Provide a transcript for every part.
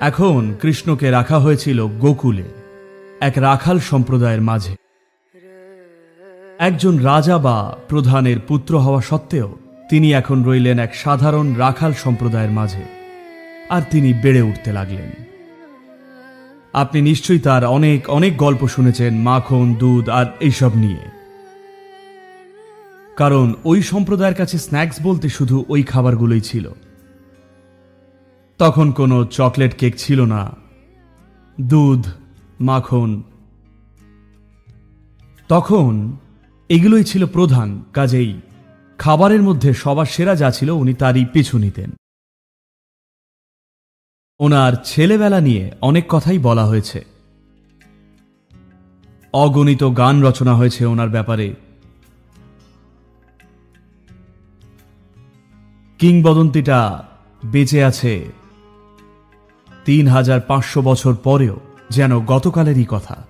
এখন কৃষ্ণকে রাখা হয়েছিল গোকুলে এক রাখাল সম্প্রদায়ের মাঝে। একজন রাজা বা প্রধানের পুত্র হওয়া সত্ত্বেও তিনি এখন রইলেন এক সাধারণ রাখাল সম্প্রদায়ের মাঝে আর তিনি বেড়ে উঠতে লাগলেন। আপনি নিশ্চয়ই তার অনেক অনেক গল্প শুনেছেন মাখন দুধ আর এইসব নিয়ে। কারণ ওই সম্প্রদায়ের কাছে স্ন্যাক্স বলতে শুধু ওই খাবারগুলোই ছিল। তখন কোনো চকলেট কেক ছিল না। দুধ, মাখন। তখন এগুলোই ছিল প্রধান, কাজেই খাবারের মধ্যে সবার সেরা যা ছিল উনি তারই পিছু নিতেন। ওনার ছেলেবেলা নিয়ে অনেক কথাই বলা হয়েছে। অগণিত গান রচনা হয়েছে ওনার ব্যাপারে। কিংবদন্তিটা বেঁচে আছে তিন হাজার পাঁচশো বছর পরেও যেন গতকালেরই কথা।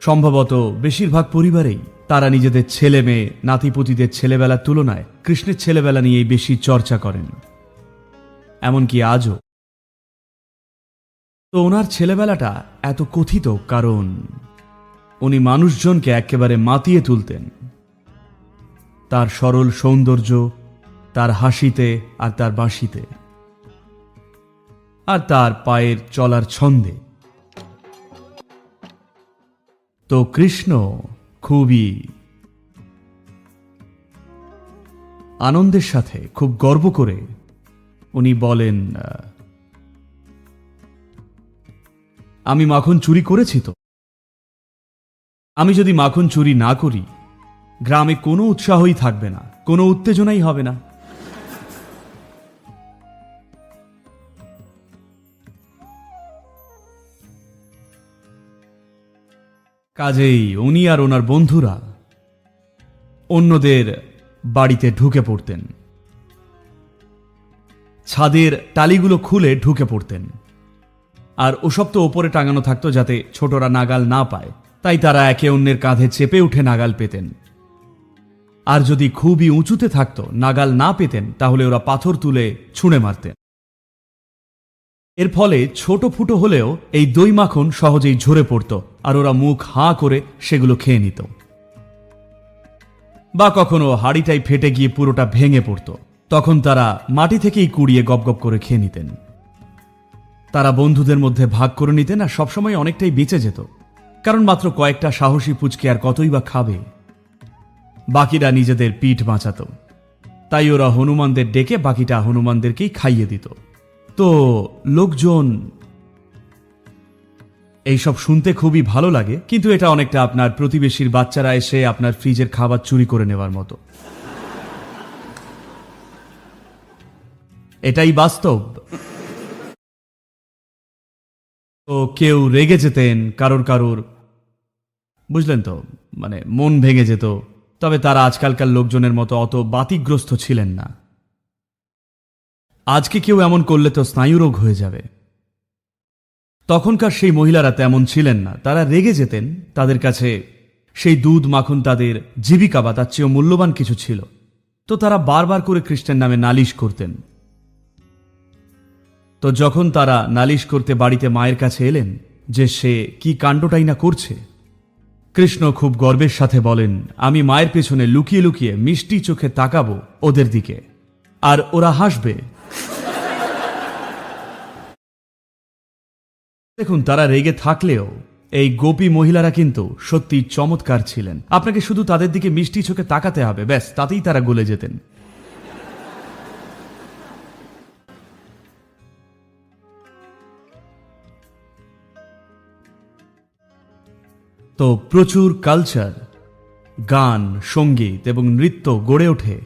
সম্ভবত বেশিরভাগ পরিবারেই তারা নিজেদের ছেলে মেয়ে, নাতিপুতিদের ছেলেবেলার তুলনায় কৃষ্ণের ছেলেবেলা নিয়েই বেশি চর্চা করেন। এমনকি আজও। তো ওনার ছেলেবেলাটা এত কথিত, কারণ উনি মানুষজনকে একেবারে মাতিয়ে তুলতেন। তার সরল সৌন্দর্য, তার হাসিতে আর তার বাঁশিতে, আর তার পায়ের চলার ছন্দে। তো কৃষ্ণ, খুবই আনন্দের সাথে, খুব গর্ব করে উনি বলেন, আমি মাখন চুরি করেছি তো। আমি যদি মাখন চুরি না করি গ্রামে কোনো উৎসাহই থাকবে না, কোনো উত্তেজনাই হবে না। কাজেই উনি আর ওনার বন্ধুরা অন্যদের বাড়িতে ঢুকে পড়তেন। ছাদের টালিগুলো খুলে ঢুকে পড়তেন। আর ওসব তো ওপরে টাঙানো থাকতো যাতে ছোটরা নাগাল না পায়, তাই তারা একে অন্যের কাঁধে চেপে উঠে নাগাল পেতেন। আর যদি খুবই উঁচুতে থাকতো, নাগাল না পেতেন, তাহলে ওরা পাথর তুলে ছুঁড়ে মারতেন। এর ফলে ছোট ফুটো হলেও এই দই মাখন সহজেই ঝরে পড়ত, আর ওরা মুখ হাঁ করে সেগুলো খেয়ে নিত। বা কখনো হাড়িটাই ফেটে গিয়ে পুরোটা ভেঙে পড়ত। তখন তারা মাটি থেকেই কুড়িয়ে গপগপ করে খেয়ে নিতেন। তারা বন্ধুদের মধ্যে ভাগ করে নিতেন আর সবসময় অনেকটাই বেঁচে যেত। কারণ মাত্র কয়েকটা সাহসী পুচকে আর কতই বা খাবে। বাকিরা নিজেদের পিঠ বাঁচাত। তাই ওরা হনুমানদের ডেকে বাকিটা হনুমানদেরকেই খাইয়ে দিত। তো লোকজন এইসব শুনতে খুবই ভালো লাগে, কিন্তু এটা অনেকটা আপনার প্রতিবেশীর বাচ্চারা এসে আপনার ফ্রিজের খাবার চুরি করে নেওয়ার মতো। এটাই বাস্তব। তো কেউ রেগে যেতেন, কারোর কারোর, বুঝলেন তো মানে মন ভেঙে যেত। তবে তারা আজকালকার লোকজনের মতো অত বাতিগ্রস্ত ছিলেন না। আজকে কেউ এমন করলে তো স্নায়ুরোগ হয়ে যাবে। তখনকার সেই মহিলারা তেমন ছিলেন না। তারা রেগে যেতেন, তাদের কাছে সেই দুধ মাখন তাদের জীবিকা বা তার চেয়েও মূল্যবান কিছু ছিল। তো তারা বারবার করে খ্রিস্টান নামে নালিশ করতেন। তো যখন তারা নালিশ করতে বাড়িতে মায়ের কাছে এলেন যে সে কি কাণ্ডটাই না করছে কৃষ্ণ খুব গর্বের সাথে বলেন, আমি মায়ের পেছনে লুকিয়ে লুকিয়ে মিষ্টি চোখে তাকাবো ওদের দিকে। আর ওরা হাসবে। দেখুন, তারা রেগে থাকলেও এই গোপী মহিলারা কিন্তু সত্যি চমৎকার ছিলেন। আপনাকে শুধু তাদের দিকে মিষ্টি চোখে তাকাতে হবে, ব্যাস, তাতেই তারা গলে যেতেন। তো প্রচুর কালচার গান, সংগীত এবং নৃত্য গড়ে ওঠে।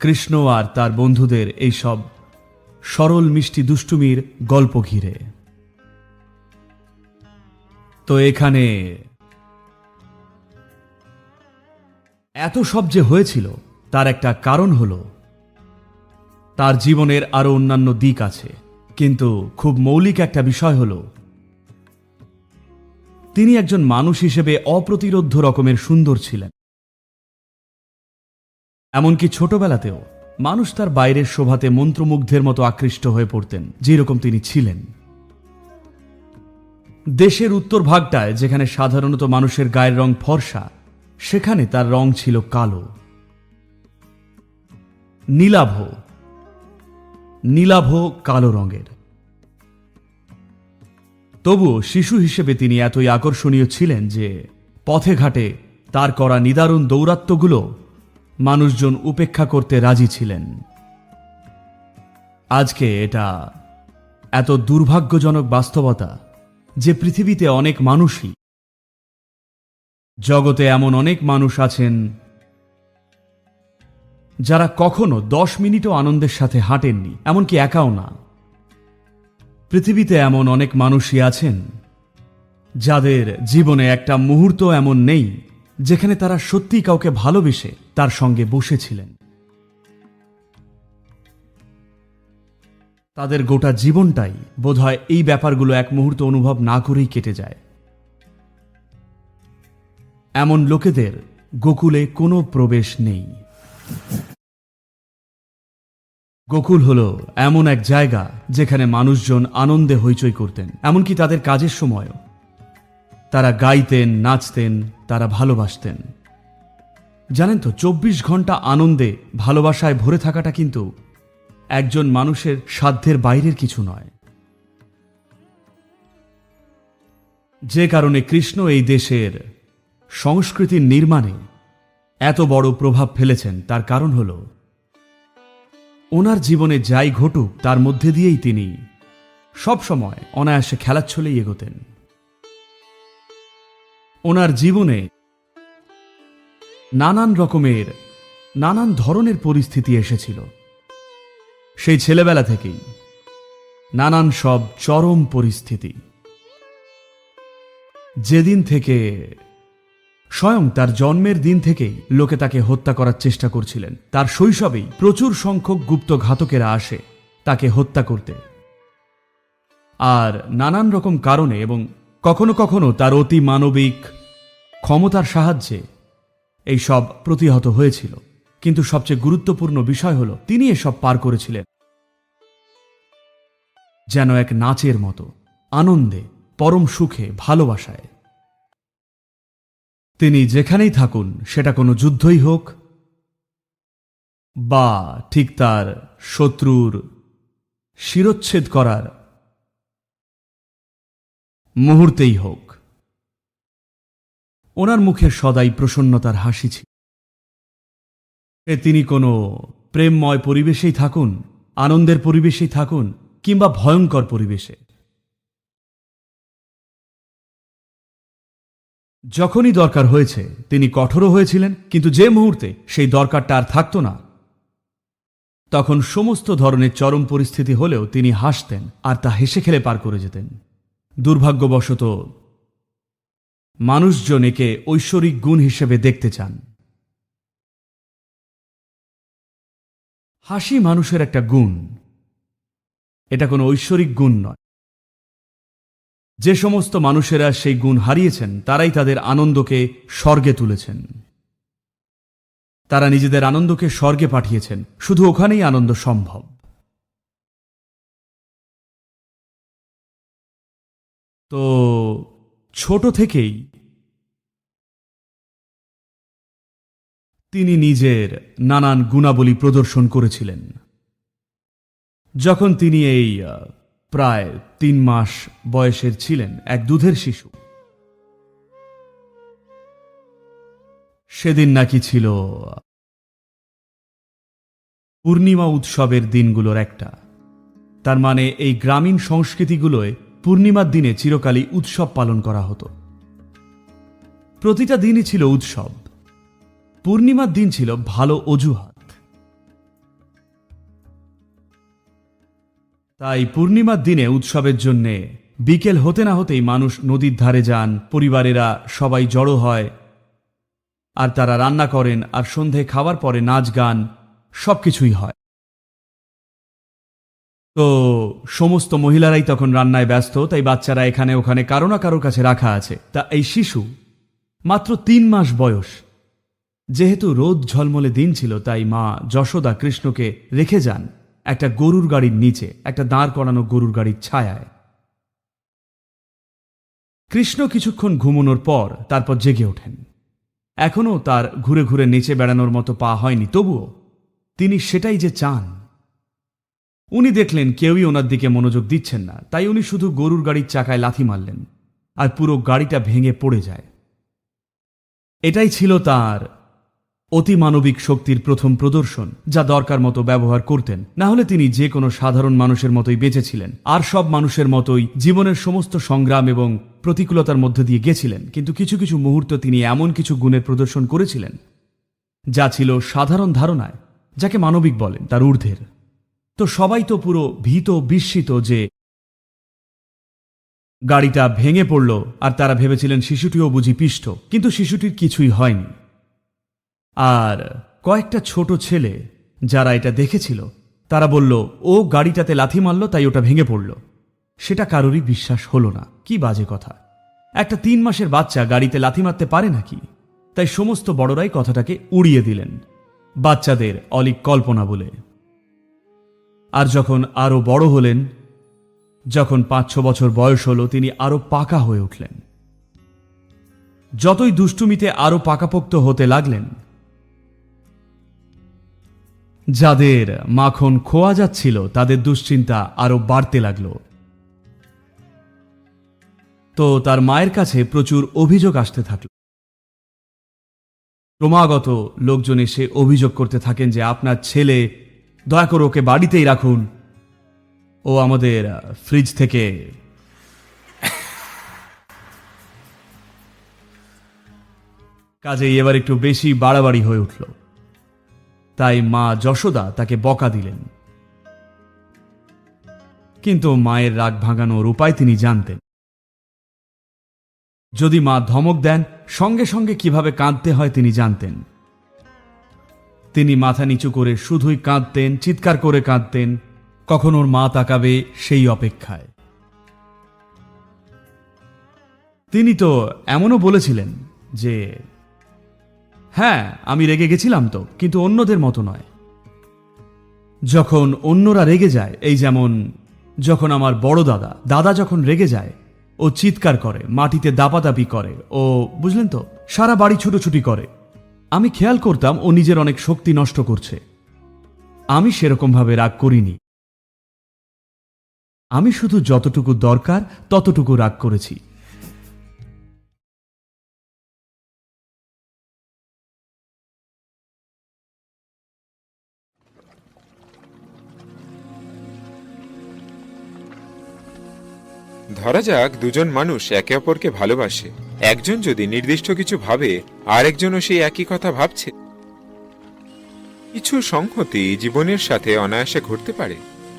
কৃষ্ণ আর তার বন্ধুদের এইসব সরল মিষ্টি দুষ্টুমির গল্প ঘিরে। তো এখানে এত সব যে হয়েছিল, তার একটা কারণ হল, তার জীবনের আরও অন্যান্য দিক আছে। কিন্তু খুব মৌলিক একটা বিষয় হলো তিনি একজন মানুষ হিসেবে অপ্রতিরোধ্য রকমের সুন্দর ছিলেন। এমনকি ছোটবেলাতেও মানুষ তার বাইরের শোভাতে মন্ত্রমুগ্ধের মতো আকৃষ্ট হয়ে পড়তেন, যেরকম তিনি ছিলেন। দেশের উত্তর ভাগটায়, যেখানে সাধারণত মানুষের গায়ের রং ফর্সা, সেখানে তার রং ছিল কালো। নীলাভ নীলাভ কালো রঙের। তবুও শিশু হিসেবে তিনি এতই আকর্ষণীয় ছিলেন যে পথে ঘাটে তার করা নিদারুণ দৌরাত্ম্যগুলো মানুষজন উপেক্ষা করতে রাজি ছিলেন। আজকে এটা এত দুর্ভাগ্যজনক বাস্তবতা যে পৃথিবীতে অনেক মানুষই জগতে এমন অনেক মানুষ আছেন যারা কখনো দশ মিনিটও আনন্দের সাথে হাঁটেননি, এমনকি একাও না। পৃথিবীতে এমন অনেক মানুষই আছেন, যাদের জীবনে একটা মুহূর্ত এমন নেই, যেখানে তারা সত্যি কাউকে ভালোবেসে তার সঙ্গে বসেছিলেন। তাদের গোটা জীবনটাই বোধহয় এই ব্যাপারগুলো এক মুহূর্ত অনুভব না করেই কেটে যায়। এমন লোকেদের গোকুলে কোনো প্রবেশ নেই। গোকুল হলো এমন এক জায়গা যেখানে মানুষজন আনন্দে হইচই করতেন, এমনকি তাদের কাজের সময়ও। তারা গাইতেন, নাচতেন, তারা ভালোবাসতেন। জানেন তো, চব্বিশ ঘণ্টা আনন্দে ভালোবাসায় ভরে থাকাটা কিন্তু একজন মানুষের সাধ্যের বাইরের কিছু নয়। যে কারণে কৃষ্ণ এই দেশের সংস্কৃতির নির্মাণে এত বড় প্রভাব ফেলেছেন, তার কারণ হল ওনার জীবনে যাই ঘটুক, তার মধ্যে দিয়েই তিনি। সবসময় অনায়াসে খেলাচ্ছলেই এগোতেন। ওনার জীবনে নানান রকমের, নানান ধরনের পরিস্থিতি এসেছিল। সেই ছেলেবেলা থেকেই নানান সব চরম পরিস্থিতি। যেদিন থেকে স্বয়ং তার জন্মের দিন থেকেই লোকে তাকে হত্যা করার চেষ্টা করছিলেন। তার শৈশবেই প্রচুর সংখ্যক গুপ্ত ঘাতকেরা আসে তাকে হত্যা করতে। আর নানান রকম কারণে এবং কখনো কখনো তার অতি মানবিক ক্ষমতার সাহায্যে এই সব প্রতিহত হয়েছিল। কিন্তু সবচেয়ে গুরুত্বপূর্ণ বিষয় হল, তিনি এসব পার করেছিলেন। যেন এক নাচের মতো, আনন্দে, পরম সুখে, ভালোবাসায়। তিনি যেখানেই থাকুন, সেটা কোনো যুদ্ধই হোক বা ঠিক তার শত্রুর শিরচ্ছেদ করার মুহূর্তেই হোক। ওনার মুখে সদাই প্রসন্নতার হাসি ছিল। এ তিনি কোনো প্রেমময় পরিবেশেই থাকুন, আনন্দের পরিবেশেই থাকুন, কিংবা ভয়ঙ্কর পরিবেশে। যখনই দরকার হয়েছে, তিনি কঠোরও হয়েছিলেন, কিন্তু যে মুহূর্তে সেই দরকারটা আর থাকতো না, তখন সমস্ত ধরনের চরম পরিস্থিতি হলেও তিনি হাসতেন আর তা হেসে খেলে পার করে যেতেন। দুর্ভাগ্যবশত, মানুষজন একে ঐশ্বরিক গুণ হিসেবে দেখতে চান। হাসি মানুষের একটা গুণ। এটা কোনো ঐশ্বরিক গুণ নয়। যে সমস্ত মানুষেরা সেই গুণ হারিয়েছেন, তারাই তাদের আনন্দকে স্বর্গে তুলেছেন। তারা নিজেদের আনন্দকে স্বর্গে পাঠিয়েছেন, শুধু ওখানেই আনন্দ সম্ভব। তো ছোট থেকেই তিনি নিজের নানান গুণাবলী প্রদর্শন করেছিলেন। যখন তিনি এই প্রায় তিন মাস বয়সের ছিলেন এক দুধের শিশু। সেদিন নাকি ছিল পূর্ণিমা উৎসবের দিনগুলোর একটা। তার মানে এই গ্রামীণ সংস্কৃতিগুলোয় পূর্ণিমার দিনে চিরকালই উৎসব পালন করা হতো। প্রতিটা দিনই ছিল উৎসব। পূর্ণিমার দিন ছিল ভালো অজুহাত। তাই পূর্ণিমার দিনে উৎসবের জন্যে বিকেল হতে না হতেই মানুষ নদীর ধারে যান, পরিবারেরা সবাই জড়ো হয়। আর তারা রান্না করেন আর সন্ধে খাওয়ার পরে নাচ গান, সবকিছুই হয়। তো সমস্ত মহিলারাই তখন রান্নায় ব্যস্ত, তাই বাচ্চারা এখানে ওখানে কারও না কারোর কাছে রাখা আছে। তা এই শিশু মাত্র তিন মাস বয়স। যেহেতু রোদ ঝলমলে দিন ছিল, তাই মা যশোদা কৃষ্ণকে রেখে যান। একটা গরুর গাড়ির নিচে, একটা দাঁড় করানো গরুর গাড়ির ছায়ায়। কৃষ্ণ কিছুক্ষণ ঘুমোনোর পর তারপর জেগে ওঠেন। এখনও তার ঘুরে ঘুরে নেচে বেড়ানোর মতো পা হয়নি, তবুও তিনি সেটাই যে চান। উনি দেখলেন কেউই ওনার দিকে মনোযোগ দিচ্ছেন না, তাই উনি শুধু গরুর গাড়ির চাকায় লাথি মারলেন আর পুরো গাড়িটা ভেঙে পড়ে যায়। এটাই ছিল তার অতিমানবিক শক্তির প্রথম প্রদর্শন, যা দরকার মতো ব্যবহার করতেন। না হলে তিনি যে কোনো সাধারণ মানুষের মতোই বেঁচেছিলেন। আর সব মানুষের মতোই জীবনের সমস্ত সংগ্রাম এবং প্রতিকূলতার মধ্যে দিয়ে গেছিলেন। কিন্তু কিছু কিছু মুহূর্ত তিনি এমন কিছু গুণের প্রদর্শন করেছিলেন, যা ছিল সাধারণ ধারণায়, যাকে মানবিক বলেন তার ঊর্ধ্বের। তো সবাই তো পুরো ভীত বিস্মিত যে গাড়িটা ভেঙে পড়ল, আর তারা ভেবেছিলেন শিশুটিও বুঝি পিষ্ট। কিন্তু শিশুটির কিছুই হয়নি। আর কয়েকটা ছোট ছেলে যারা এটা দেখেছিল, তারা বলল, ও গাড়িটাতে লাথি মারল, তাই ওটা ভেঙে পড়ল। সেটা কারোরই বিশ্বাস হলো না। কি বাজে কথা। একটা তিন মাসের বাচ্চা গাড়িতে লাথি মারতে পারে নাকি? তাই সমস্ত বড়রাই কথাটাকে উড়িয়ে দিলেন, বাচ্চাদের অলিক কল্পনা বলে। আর যখন আরও বড় হলেন, যখন পাঁচ ছ বছর বয়স হলো, তিনি আরও পাকা হয়ে উঠলেন। যতই দুষ্টুমিতে আরও পাকাপোক্ত হতে লাগলেন যাদের মাখন খোয়া যাচ্ছিল, তাদের দুশ্চিন্তা আরও বাড়তে লাগল। তো তার মায়ের কাছে প্রচুর অভিযোগ আসতে থাকল। ক্রমাগত লোকজন এসে অভিযোগ করতে থাকেন যে, আপনার ছেলে, দয়া করে ওকে বাড়িতেই রাখুন। ও আমাদের ফ্রিজ থেকে কাজেই এবার একটু বেশি বাড়াবাড়ি হয়ে উঠল। তাই মা যশোদা তাকে বকা দিলেন। কিন্তু মায়ের রাগ ভাঙানোর উপায় তিনি জানতেন। যদি মা ধমক দেন, সঙ্গে সঙ্গে কীভাবে কাঁদতে হয় তিনি জানতেন। তিনি মাথা নিচু করে শুধুই কাঁদতেন, চিৎকার করে কাঁদতেন, কখন ওর মা তাকাবে সেই অপেক্ষায়। তিনি তো এমনও বলেছিলেন যে হ্যাঁ আমি রেগে গেছিলাম তো, কিন্তু অন্যদের মতো নয়। যখন অন্যরা রেগে যায়, এই যেমন যখন আমার বড় দাদা দাদা যখন রেগে যায়, ও চিৎকার করে, মাটিতে দাপাদাপি করে, ও, বুঝলেন তো, সারা বাড়ি ছুটোছুটি করে। আমি খেয়াল করতাম ও নিজের অনেক শক্তি নষ্ট করছে। আমি সেরকমভাবে রাগ করিনি। আমি শুধু যতটুকু দরকার, ততটুকু রাগ করেছি। ধরা যাক, দুজন মানুষ একে অপরকে ভালোবাসে। একজন যদি নির্দিষ্ট কিছু ভাবে, আরেকজনও সেই একই কথা ভাবছে। কিছু সংহতি জীবনের সাথে অনায়াসে ঘটতে পারে।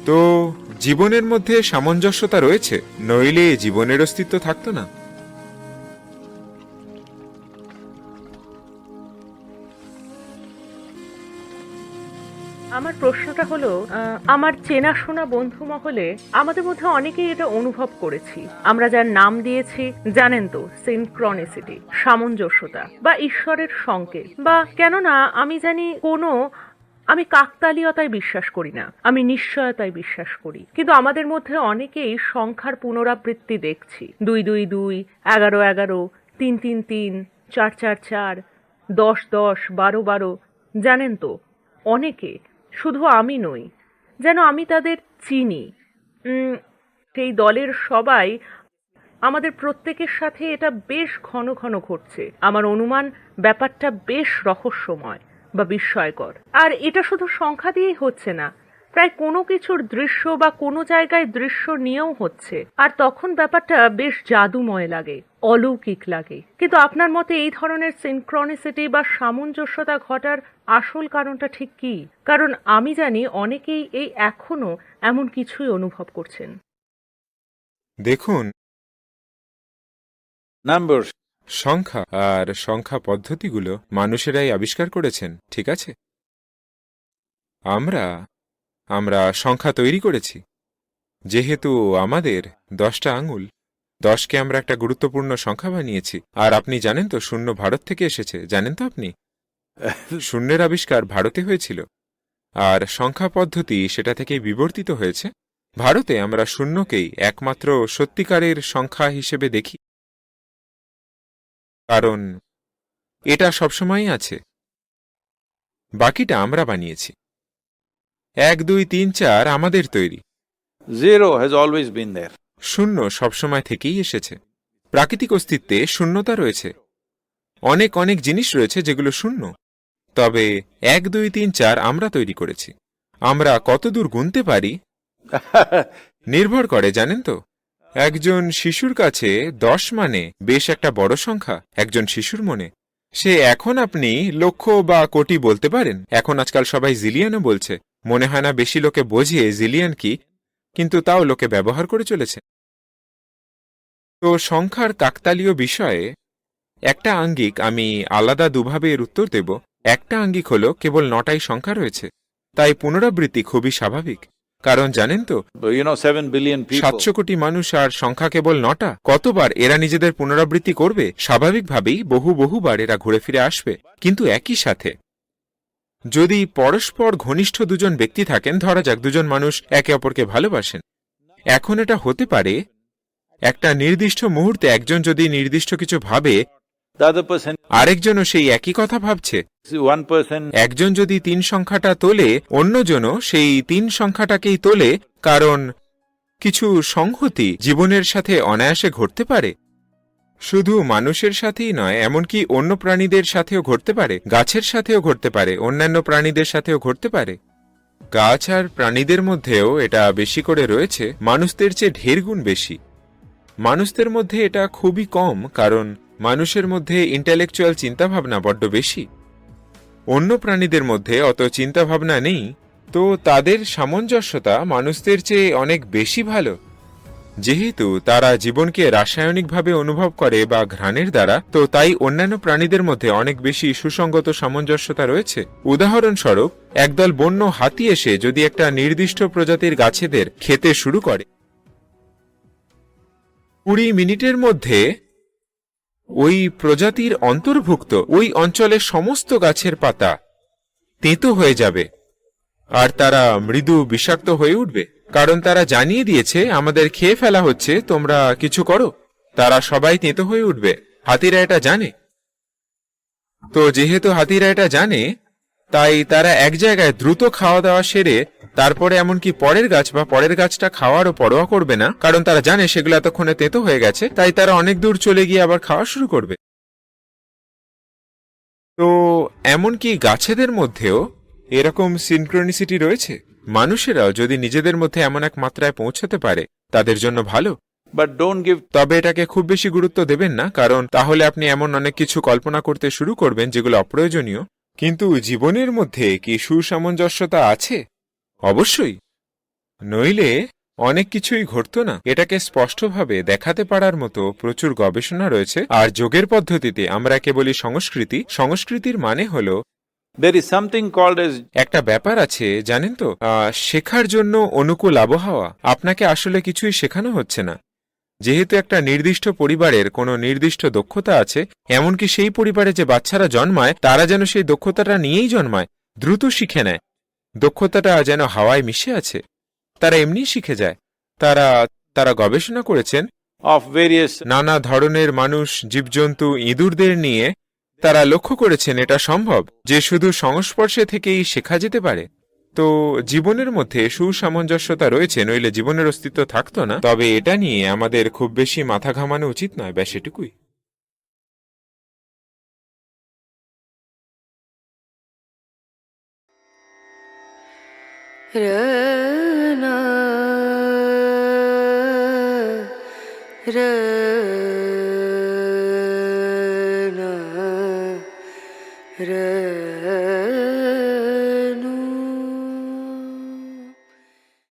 তো, জীবনের মধ্যে সামঞ্জস্যতা রয়েছে, নইলে জীবনের অস্তিত্ব থাকতো না। আমার প্রশ্নটা হলো আমার চেনাশোনা বন্ধু মহলে আমাদের মধ্যে অনেকেই এটা অনুভব করেছি। আমরা যার নাম দিয়েছি, জানেন তো সিনক্রনিসিটি সামঞ্জস্যতা বা ঈশ্বরের সংকেত বা কেননা আমি জানি কোনো, আমি কাকতালীয়তায় বিশ্বাস করি না, আমি নিশ্চয়তায় বিশ্বাস করি। কিন্তু আমাদের মধ্যে অনেকেই সংখ্যার পুনরাবৃত্তি দেখছি। দুই দুই দুই, এগারো এগারো, তিন তিন তিন, চার চার চার, দশ দশ, বারো বারো, জানেন তো, অনেকে শুধু আমি নই, যেন আমি তাদের চিনি। সেই দলের সবাই আমাদের প্রত্যেকের সাথে এটা বেশ ঘন ঘন ঘটছে। আমার অনুমান, ব্যাপারটা বেশ রহস্যময় বা বিস্ময়কর। আর এটা শুধু সংখ্যা দিয়েই হচ্ছে না, প্রায় কোনো কিছুর দৃশ্য বা কোনো জায়গায় দৃশ্য নিয়েও হচ্ছে। আর তখন ব্যাপারটা বেশ জাদুময় লাগে, অলৌকিক লাগে। কিন্তু আপনার মতে এই ধরনের সিনক্রনিসিটি বা সামঞ্জস্যতা ঘটার আসল কারণটা ঠিক কি? কারণ আমি জানি অনেকেই এই এখনও এমন কিছুই অনুভব করছেন। দেখুন। Numbers. সংখ্যা আর সংখ্যা পদ্ধতিগুলো মানুষেরাই আবিষ্কার করেছেন ঠিক আছে? আমরা আমরা সংখ্যা তৈরি করেছি। যেহেতু আমাদের দশটা আঙুল দশকে আমরা একটা গুরুত্বপূর্ণ সংখ্যা বানিয়েছি। আর আপনি জানেন তো শূন্য ভারত থেকে এসেছে জানেন তো আপনি? শূন্যের আবিষ্কার ভারতে হয়েছিল। আর সংখ্যা পদ্ধতি সেটা থেকে বিবর্তিত হয়েছে। ভারতে আমরা শূন্যকেই একমাত্র সত্যিকারের সংখ্যা হিসেবে দেখি। কারণ এটা সবসময়ই আছে। বাকিটা আমরা বানিয়েছি। এক দুই তিন চার আমাদের তৈরি। Zero has always been there. শূন্য সবসময় থেকেই এসেছে। প্রাকৃতিক অস্তিত্বে শূন্যতা রয়েছে। অনেক অনেক জিনিস রয়েছে যেগুলো শূন্য। তবে এক দুই তিন চার আমরা তৈরি করেছি। আমরা কতদূর গুনতে পারি? নির্ভর করে জানেন তো? একজন শিশুর কাছে দশ মানে বেশ একটা বড় সংখ্যা একজন শিশুর মনে। সে এখন আপনি লক্ষ বা কোটি বলতে পারেন। এখন আজকাল সবাই জিলিয়ানও বলছে। মনে হয় না বেশি লোকে বোঝে জিলিয়ান কি কিন্তু তাও লোকে ব্যবহার করে চলেছে। তো সংখ্যার কাকতালীয় বিষয়ে একটা আঙ্গিক আমি আলাদা দুভাবে এর উত্তর দেব। একটা আঙ্গিক হলো কেবল নটাই সংখ্যা রয়েছে। তাই পুনরাবৃত্তি খুবই স্বাভাবিক। কারণ জানেন তো. সাতশো কোটি মানুষ আর সংখ্যা কেবল নটা। কতবার এরা নিজেদের পুনরাবৃত্তি করবে? স্বাভাবিকভাবেই বহু বহুবার এরা ঘুরে ফিরে আসবে। কিন্তু একই সাথে যদি পরস্পর ঘনিষ্ঠ দুজন ব্যক্তি থাকেন ধরা যাক দুজন মানুষ একে অপরকে ভালোবাসেন। এখন এটা হতে পারে একটা নির্দিষ্ট মুহূর্তে একজন যদি নির্দিষ্ট কিছু ভাবে আরেকজনও সেই একই কথা ভাবছে। একজন যদি তিন সংখ্যাটা তোলে অন্যজনও সেই তিন সংখ্যাটাকেই তোলে কারণ কিছু সংহতি জীবনের সাথে অনায়াসে ঘটতে পারে। শুধু মানুষের সাথেই নয় এমনকি অন্য প্রাণীদের সাথেও ঘটতে পারে। গাছের সাথেও ঘটতে পারে অন্যান্য প্রাণীদের সাথেও ঘটতে পারে। গাছ আর প্রাণীদের মধ্যেও এটা বেশি করে রয়েছে। মানুষদের চেয়ে ঢের গুণ বেশি। মানুষদের মধ্যে এটা খুবই কম কারণ মানুষের মধ্যে ইন্টালেকচুয়াল চিন্তাভাবনা বড্ড বেশি। অন্য প্রাণীদের মধ্যে অত চিন্তাভাবনা নেই, তো তাদের সামঞ্জস্যতা মানুষদের চেয়ে অনেক বেশি ভালো। যেহেতু তারা জীবনকে রাসায়নিকভাবে অনুভব করে বা ঘ্রাণের দ্বারা, তো তাই অন্যান্য প্রাণীদের মধ্যে অনেক বেশি সুসঙ্গত সামঞ্জস্যতা রয়েছে। উদাহরণস্বরূপ, একদল বন্য হাতি এসে যদি একটা নির্দিষ্ট প্রজাতির গাছেদের খেতে শুরু করে। কুড়ি মিনিটের মধ্যে ওই প্রজাতির অন্তর্ভুক্ত, ওই অঞ্চলের সমস্ত গাছের পাতা তেঁতো হয়ে যাবে। আর তারা মৃদু বিষাক্ত হয়ে উঠবে। কারণ তারা জানিয়ে দিয়েছে, আমাদের খেয়ে ফেলা হচ্ছে, তোমরা কিছু করো। তারা সবাই তেঁতো হয়ে উঠবে। হাতিরা এটা জানে। তো যেহেতু হাতিরা এটা জানে তাই তারা এক জায়গায় দ্রুত খাওয়া দাওয়া সেরে তারপরে এমনকি পরের গাছ বা পরের গাছটা খাওয়ারও পরোয়া করবে না কারণ তারা জানে সেগুলো এতক্ষণে তেতো হয়ে গেছে তাই তারা অনেক দূর চলে গিয়ে আবার খাওয়া শুরু করবে। তো এমনকি গাছেদের মধ্যেও এরকম সিনক্রোনিসিটি রয়েছে? মানুষেরাও যদি নিজেদের মধ্যে এমন এক মাত্রায় পৌঁছাতে পারে তাদের জন্য ভালো। But don't give তবে এটাকে খুব বেশি গুরুত্ব দেবেন না কারণ তাহলে আপনি এমন অনেক কিছু কল্পনা করতে শুরু করবেন যেগুলো অপ্রয়োজনীয়। কিন্তু জীবনের মধ্যে কি সুসামঞ্জস্যতা আছে? অবশ্যই। নইলে অনেক কিছুই ঘটতো না। এটাকে স্পষ্টভাবে দেখাতে পারার মতো প্রচুর গবেষণা রয়েছে। আর যোগের পদ্ধতিতে আমরা একে বলি সংস্কৃতি সংস্কৃতির মানে হলো there is something called as একটা ব্যাপার আছে জানেন তো? শেখার জন্য অনুকূল আবহাওয়া। আপনাকে আসলে কিছুই শেখানো হচ্ছে না। যেহেতু একটা নির্দিষ্ট পরিবারের কোনো নির্দিষ্ট দক্ষতা আছে এমনকি সেই পরিবারে যে বাচ্চারা জন্মায় তারা যেন সেই দক্ষতাটা নিয়েই জন্মায় দ্রুত শিখে নেয়। দক্ষতাটা যেন হাওয়ায় মিশে আছে তারা এমনি শিখে যায়। তারা তারা গবেষণা করেছেন অফ various নানা ধরনের মানুষ জীবজন্তু ইঁদুরদের নিয়ে তারা লক্ষ্য করেছেন এটা সম্ভব যে শুধু সংস্পর্শে থেকেই শেখা যেতে পারে। তো জীবনের মধ্যে সুসামঞ্জস্যতা রয়েছে, নইলে জীবনের অস্তিত্ব থাকতো না। তবে এটা নিয়ে আমাদের খুব বেশি মাথা ঘামানো উচিত নয়, ব্যাস এটুকুই। Rana